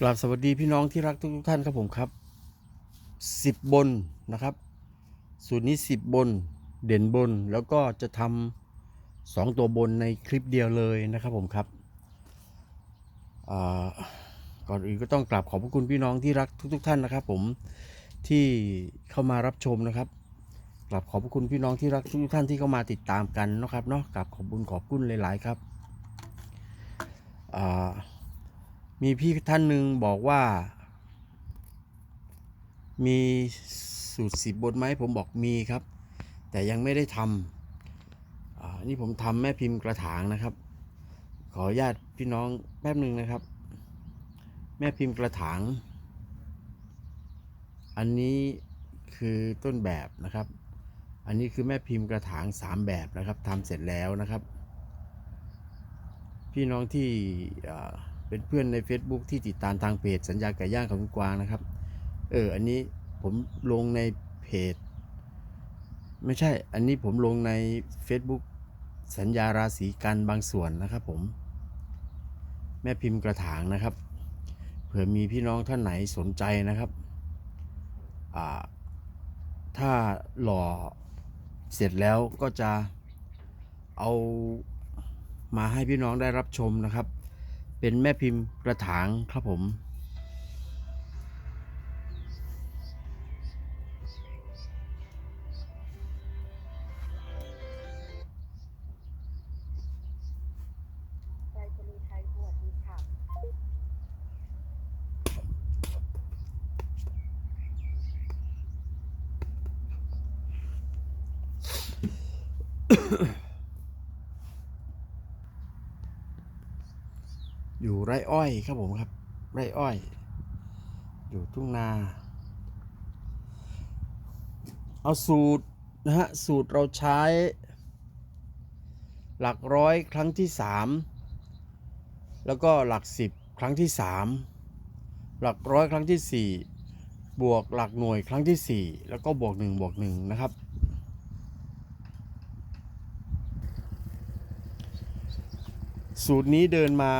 กราบสวัสดีพี่น้องที่รักทุกท่านครับผมครับสิบบนนะครับ สูตรนี้สิบบนเด่นบนแล้วก็จะทำสองตัวบนในคลิปเดียวเลยนะครับผมครับก่อนอื่นก็ต้องกราบขอบพระคุณพี่น้องที่รักทุก ๆ ท่านนะครับ ผมที่เข้ามารับชมนะครับกราบขอบพระคุณพี่น้องที่รักทุกท่านที่เข้ามาติดตามกันนะครับเนาะกราบขอบคุญขอบคุณหลาย ๆ ครับอ่า มีพี่ท่านหนึ่งบอกว่า มีสูตรสิบบทไหมผมบอกมีครับ แต่ยังไม่ได้ทำนี่ผมทำแม่พิมพ์กระถางนะครับ ขออนุญาตพี่น้องแป๊บหนึ่งนะครับ แม่พิมพ์กระถาง อันนี้คือต้นแบบนะครับ อันนี้คือแม่พิมพ์กระถางสามแบบนะครับทำเสร็จแล้วนะครับ พี่น้องที่อ เป็นเพื่อนใน Facebook ที่ติดตามทางเพจสัญญาไก่ย่างของคุณกวางนะครับ เออ อันนี้ผมลงในเพจ ไม่ใช่ อันนี้ผมลงใน Facebook สัญญาราศีกันบางส่วนนะครับผม แม่พิมพ์กระถางนะครับ เผื่อมีพี่น้องท่านไหนสนใจนะครับ อ่า ถ้าหล่อเสร็จแล้วก็จะเอามาให้พี่น้องได้รับชมนะครับ เป็นแม่พิมพ์กระถางครับผมไปรษณีย์ ไรอ้อยครับผมครับ ไรอ้อย อยู่ทุ่งนา เอาสูตรนะฮะ สูตรเราใช้ หลักร้อยครั้งที่สามแล้วก็หลักสิบครั้งที่สามหลักร้อยครั้งที่สี่บวกหลักหน่วยครั้งที่สี่แล้วก็บวกหนึ่งบวกหนึ่งนะครับสูตรนี้เดินมา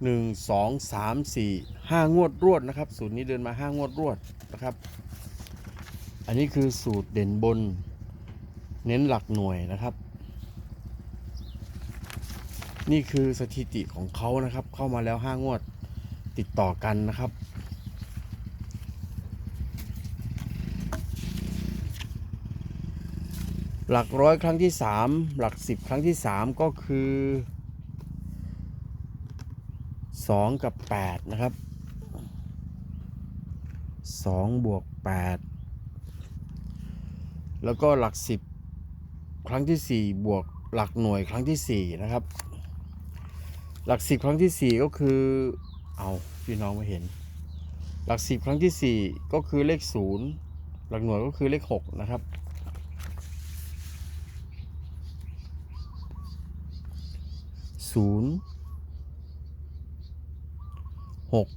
1 2 3 4 5 งวดรวดนะครับ สูตรนี้เดินมา 5 งวดรวดนะครับ อันนี้คือสูตรเด่นบน เน้นหลักหน่วยนะครับ นี่คือสถิติของเขานะครับ เข้ามาแล้ว 5 งวดติดต่อกันนะครับหลักร้อยครั้งที่ 3 หลัก 10 ครั้งที่ 3 ก็คือ 2กับ8นะครับ2บวก8แล้วก็หลัก10ครั้งที่4บวกหลักหน่วยครั้งที่4นะครับ หลัก10ครั้งที่4ก็คือเอาพี่น้องม่เห็น หลัก10ครั้งที่4ก็คือเลข0หลักหน่วยก็คือเลข6นะครับศูนย์ หก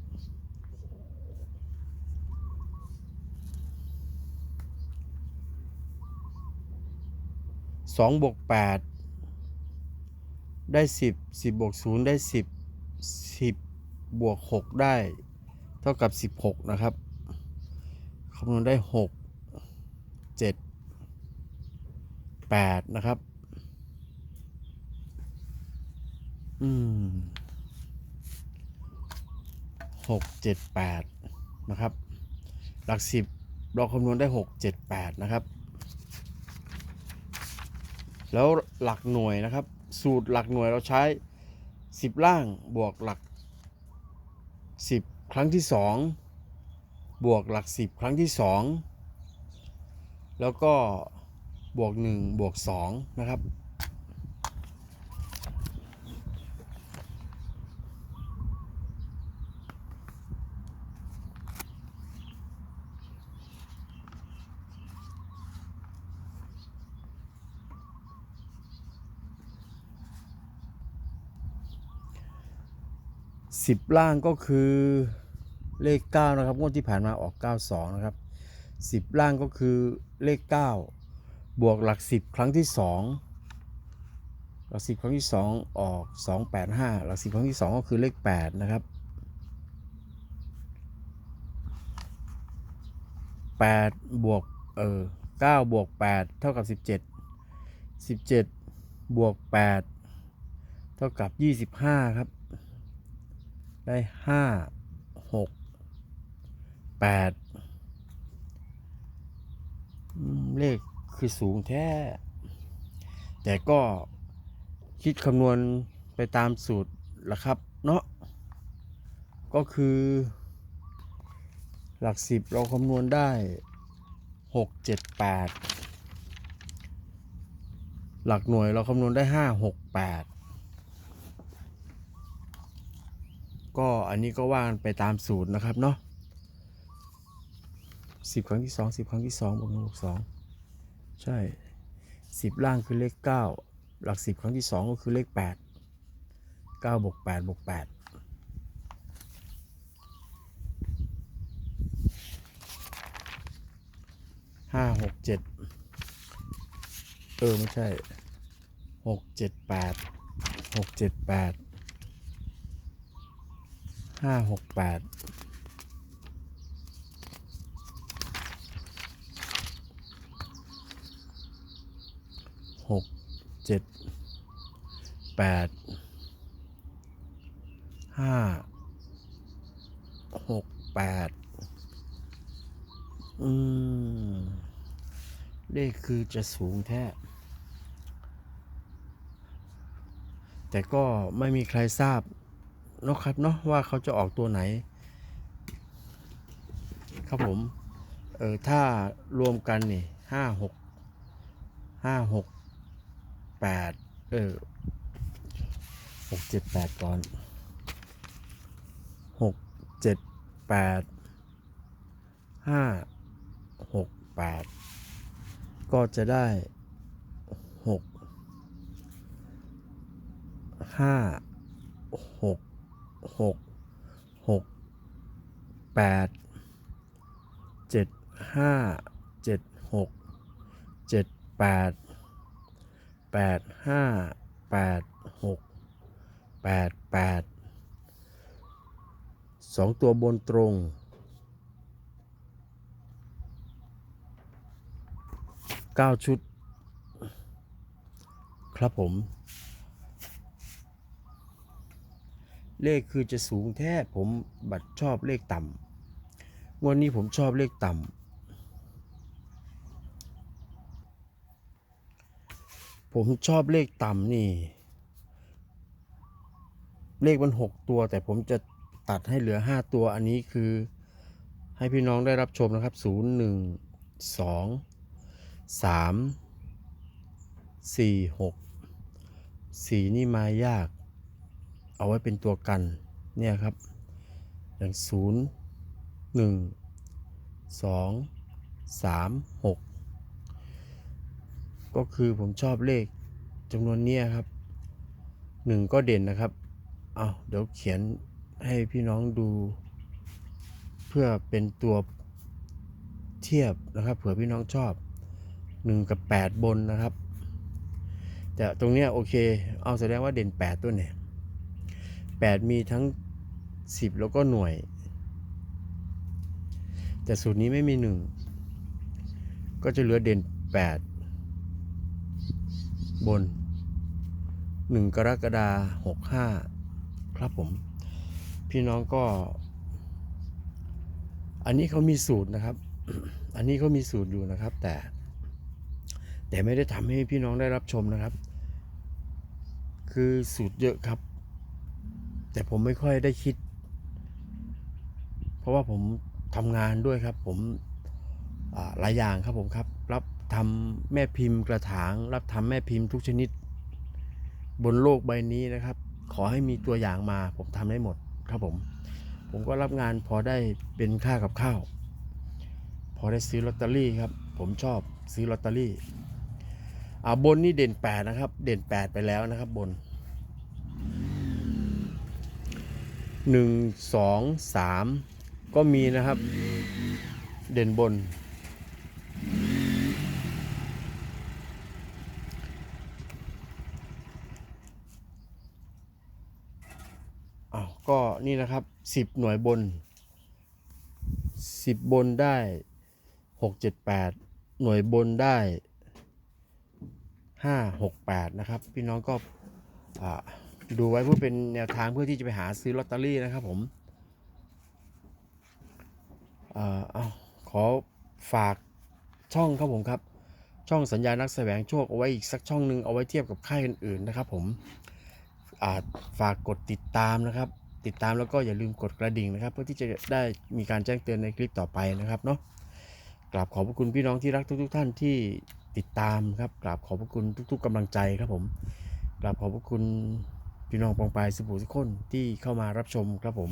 สองบวกแปดได้สิบสิบบวกศูนย์ได้สิบสิบบวกหกได้ เท่ากับสิบหกนะครับคำนวณได้หกเจ็ดแปดนะครับ อืม หกเจ็ดแปดนะครับ หลักสิบเราคำนวณได้หกเจ็ดแปดนะครับ แล้วหลักหน่วยนะครับ สูตรหลักหน่วยเราใช้สิบล่างบวกหลักสิบครั้งที่สองบวกหลักสิบครั้งที่สองแล้วก็บวกหนึ่งบวกสองนะครับ สิบล่างก็คือเลข 9 นะครับงวดที่ผ่านมาออก 92 นะครับ 10 ล่างก็คือเลข 9 บวกหลัก 10 ครั้งที่ 2 หลัก 10 ครั้งที่ 2 ออก 285 หลัก 10 ครั้งที่ 2 ก็คือเลข 8 นะครับ 8 บวกเออ9บวก 8 เท่ากับ 17 17 บวก 8 เท่ากับ 25 ครับ ได้ห้าหกแปดเลขคือสูงแท้ แต่ก็คิดคำนวณไปตามสูตรละครับ เนาะก็คือหลักสิบเราคำนวณได้หกเจ็ดแปดหลักหน่วยเราคำนวณได้ห้าหกแปด ก็อันนี้ก็ว่ากันไปตามสูตรนะครับเนาะสิบครั้งที่สองสิบครั้งที่สองบวกหนึ่งบวกสองใช่สิบล่างคือเลขเก้าหลักสิบครั้งที่สองก็คือเลขแปดเก้าบวกแปดบวกแปดห้าหกเจ็ดเออ ไม่ใช่หกเจ็ดแปดหกเจ็ดแปด ห้าหกแปดหกเจ็ดแปดห้าหกแปดอืมเลขคือจะสูงแท้แต่ก็ไม่มีใครทราบ นาะครับเนาะว่าเขาจะออกตัวไหน ครับผม เออถ้ารวมกันนี่ห้าหกห้าหกแปดเออหกเจ็ดแปดก่อนหกเจ็ดแปดห้าหกแปดก็จะได้หกห้า หกหกแปดเจ็ดห้าเจ็ดหกเจ็ดแปดแปดห้าแปดหกแปดแปดสองตัวบนตรง9ชุด ครับผม เลขคือจะสูงแท้ผมบัตรชอบเลขต่ำงวันนี้ผมชอบเลขต่ำผมชอบเลขต่ำนี่ เลขมัน6ตัว แต่ผมจะตัดให้เหลือ5ตัวอันนี้คือให้พี่น้องได้รับชมนะครับ0 1 2สามสี่หกสี่นี่มายาก เอาไว้เป็นตัวกันเนี่ยครับ อย่างศูนย์หนึ่งสองสามหกก็คือผมชอบเลขจำนวนนี้ครับหนึ่งก็เด่นนะครับ เอาเดี๋ยวเขียนให้พี่น้องดู เพื่อเป็นตัวเทียบนะครับ เผื่อพี่น้องชอบหนึ่งกับแปดบนนะครับ แต่ตรงเนี้ยโอเค เอาแสดงว่าเด่นแปดตัวเนี่ย แปดมีทั้งสิบแล้วก็หน่วย แต่สูตรนี้ไม่มีหนึ่งก็จะเหลือเด่นแปดบนหนึ่งกรกฎาหกห้าครับผม พี่น้องก็ อันนี้เขามีสูตรนะครับ อันนี้เขามีสูตรอยู่นะครับ แต่ แต่ไม่ได้ทำให้พี่น้องได้รับชมนะครับ คือสูตรเยอะครับ แต่ผมไม่ค่อยได้คิด เพราะว่าผมทำงานด้วยครับ ผมหลายอย่างครับผมครับ รับทำแม่พิมพ์กระถาง รับทำแม่พิมพ์ทุกชนิด บนโลกใบนี้นะครับ ขอให้มีตัวอย่างมา ผมทำได้หมดครับผม ผมก็รับงานพอได้เป็นค่ากับข้าว พอได้ซื้อลอตเตอรี่ครับ ผมชอบซื้อลอตเตอรี่อ่าบนนี่เด่น 8 นะครับ เด่น 8 ไปแล้วนะครับบน 1 2 3ก็มีนะครับ เด่นบน อ้าว ก็นี่นะครับ10หน่วยบน10บนได้หกเจ็ดแปดหน่วยบนได้ห้าหกแปดนะครับ พี่น้องก็อ่า ดูไว้เพื่อเป็นแนวทางเพื่อที่จะไปหาซื้อลอตเตอรี่นะครับผมอ่าเอาขอฝากช่องครับผมครับ ช่องสัญญานักแสวงโชคเอาไว้อีกสักช่องหนึ่งเอาไว้เทียบกับค่ายอื่นๆนะครับผมฝากกดติดตามนะครับ ติดตามแล้วก็อย่าลืมกดกระดิ่งนะครับ เพื่อที่จะได้มีการแจ้งเตือนในคลิปต่อไปนะครับเนาะกราบขอบพระคุณพี่น้องที่รักทุก ๆ ท่านที่ติดตามครับกราบขอบพระคุณทุก ๆกำลังใจครับผมกราบขอบพระคุณ พี่น้องปองปายสุภูทุกคนที่เข้ามารับชมครับผม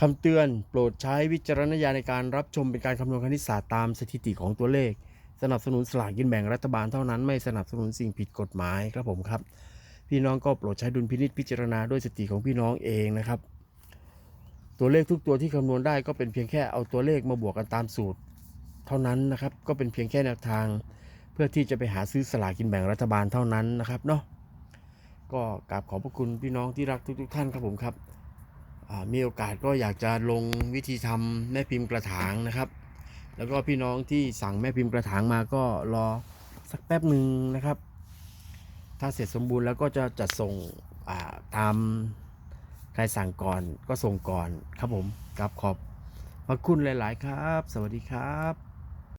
คำเตือนโปรดใช้วิจารณญาณในการรับชมเป็นการคำนวณคณิตศาสตร์ตามสถิติของตัวเลข สนับสนุนสลากกินแบ่งรัฐบาลเท่านั้นไม่สนับสนุนสิ่งผิดกฎหมายครับผมครับ พี่น้องก็โปรดใช้ดุลพินิจพิจารณาด้วยสติของพี่น้องเองนะครับ ตัวเลขทุกตัวที่คำนวณได้ก็เป็นเพียงแค่เอาตัวเลขมาบวกกันตามสูตร เท่านั้นนะครับก็เป็นเพียงแค่แนวทาง เพื่อที่จะไปหาซื้อสลากกินแบ่งรัฐบาลเท่านั้นนะครับเนาะ ก็กราบขอบพระคุณพี่น้องที่รักทุก ๆ ท่านครับผมครับมีโอกาสก็อยากจะลงวิธีทำแม่พิมพ์กระถางนะครับ แล้วก็พี่น้องที่สั่งแม่พิมพ์กระถางมาก็รอสักแป๊บหนึ่งนะครับ ถ้าเสร็จสมบูรณ์แล้วก็จะจัดส่งาตามใครสั่งก่อนก็ส่งก่อนครับผมกับขอบพระคุณหลาย ๆ ครับ สวัสดีครับ